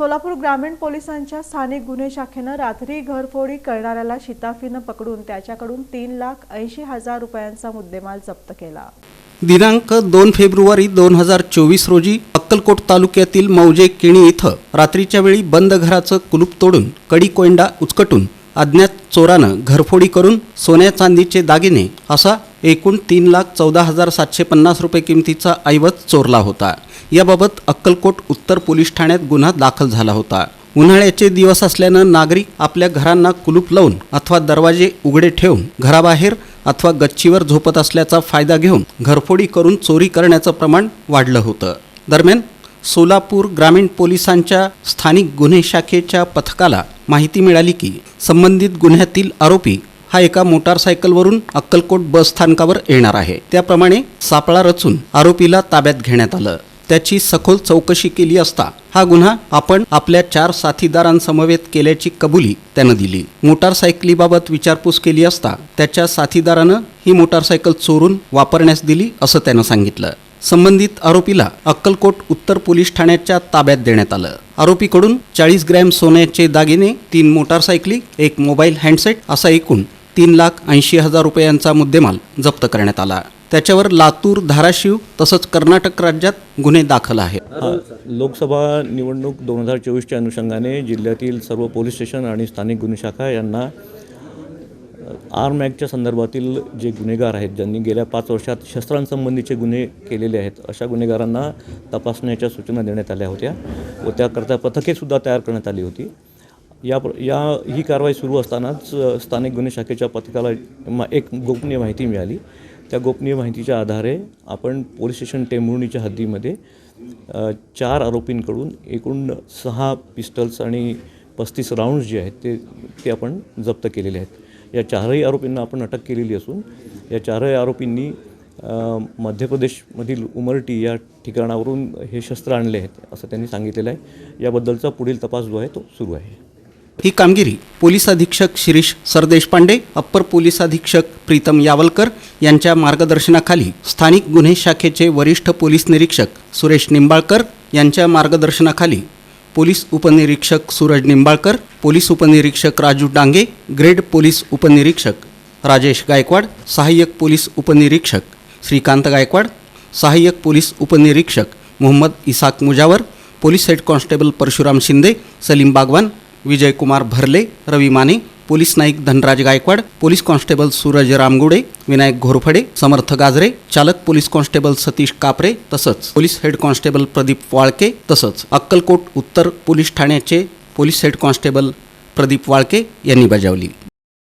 सोलापूर ग्रामीण पोलिसांच्या स्थानिक गुन्हे शाखेनं रात्री घरफोडी करणाऱ्याला शिताफीनं पकडून त्याच्याकडून तीन लाख ऐंशी हजार रुपयांचा मुद्देमाल जप्त केला. दिनांक दोन फेब्रुवारी दोन हजार चोवीस रोजी अक्कलकोट तालुक्यातील मौजे किणी इथं रात्रीच्या वेळी बंद घराचं कुलूप तोडून कडी कोयंडा उचकटून अज्ञात चोरानं घरफोडी करून सोन्या चांदीचे दागिने असा एकूण तीन लाख चौदा हजार सातशे पन्नास रुपये किमतीचा ऐवज चोरला होता. याबाबत अक्कलकोट उत्तर पोलीस ठाण्यात गुन्हा दाखल झाला होता. उन्हाळ्याचे दिवस असल्यानं नागरिक आपल्या घरांना कुलूप लावून अथवा दरवाजे उघडे ठेवून घराबाहेर अथवा गच्चीवर झोपत असल्याचा फायदा घेऊन घरफोडी करून चोरी करण्याचं प्रमाण वाढलं होतं. दरम्यान सोलापूर ग्रामीण पोलिसांच्या स्थानिक गुन्हे शाखेच्या पथकाला माहिती मिळाली की संबंधित गुन्ह्यातील आरोपी हा एका मोटारसायकलवरून अक्कलकोट बस स्थानकावर येणार आहे. त्याप्रमाणे सापळा रचून आरोपीला ताब्यात घेण्यात आलं. त्याची सखोल चौकशी केली असता हा गुन्हा आपण आपल्या चार साथीदारांसमवेत केल्याची कबुली त्यानं दिली. मोटारसायकलीबाबत विचारपूस केली असता त्याच्या साथीदारानं ही मोटारसायकल चोरून वापरण्यास दिली असं त्यानं सांगितलं. संबंधित आरोपीला अक्कलकोट उत्तर पोलीस ठाण्याच्या ताब्यात देण्यात आलं. आरोपीकडून चाळीस ग्रॅम सोन्याचे दागिने तीन मोटारसायकली एक मोबाईल हँडसेट असा एकूण तीन लाख ऐंशी हजार रुपयांचा मुद्देमाल जप्त करण्यात आला. त्याच्यावर लातूर धाराशिव तसंच कर्नाटक राज्यात गुन्हे दाखल आहेत. लोकसभा निवडणूक दोन हजार चोवीसच्या अनुषंगाने जिल्ह्यातील सर्व पोलीस स्टेशन आणि स्थानिक गुन्हे शाखा यांना आर्म ॲक्टच्या संदर्भातील जे गुन्हेगार आहेत ज्यांनी गेल्या पाच वर्षात शस्त्रांसंबंधीचे गुन्हे केलेले आहेत अशा गुन्हेगारांना तपासण्याच्या सूचना देण्यात आल्या होत्या व त्याकरता पथकेसुद्धा तयार करण्यात आली होती. या प्र या ही कारवाई सुरू असतानाच स्थानिक गुन्हे शाखेच्या पथकाला मा एक गोपनीय माहिती मिळाली. त्या गोपनीय माहितीच्या आधारे आपण पोलीस स्टेशन टेंभुर्णीच्या हद्दीमध्ये चार आरोपींकडून एकूण सहा पिस्टल्स आणि पस्तीस राऊंड्स जे आहेत ते ते आपण जप्त केलेले आहेत. या चारही आरोपींना आपण अटक केलेली असून या चारही आरोपींनी मध्य प्रदेशमधील उमरटी या ठिकाणावरून हे शस्त्र आणले आहेत असं त्यांनी सांगितलेलं आहे. याबद्दलचा पुढील तपास जो आहे तो सुरू आहे. ही कामगिरी पोलीस अधीक्षक शिरीष सरदेशपांडे अप्पर पोलीस अधीक्षक प्रीतम यावलकर यांच्या मार्गदर्शनाखाली स्थानिक गुन्हे शाखेचे वरिष्ठ पोलीस निरीक्षक सुरेश निंबाळकर यांच्या मार्गदर्शनाखाली पोलीस उपनिरीक्षक सूरज निंबाळकर पोलीस उपनिरीक्षक राजू डांगे ग्रेड पोलीस उपनिरीक्षक राजेश गायकवाड सहाय्यक पोलीस उपनिरीक्षक श्रीकांत गायकवाड सहाय्यक पोलीस उपनिरीक्षक Mohammed Isak Mujawar police head constable Parshuram Shinde Salim Bagwan Vijaykumar Bharle Ravi Mane police Naik Dhanraj Gaikwad police constable Suraj Ramgude Vinayak Ghorpade Samarth Gajre चालक police constable Satish Kapre तसंच police head constable Pradeep Walke तसंच अक्कलकोट उत्तर police ठाण्याचे police head constable Pradeep Walke यांनी बजावली.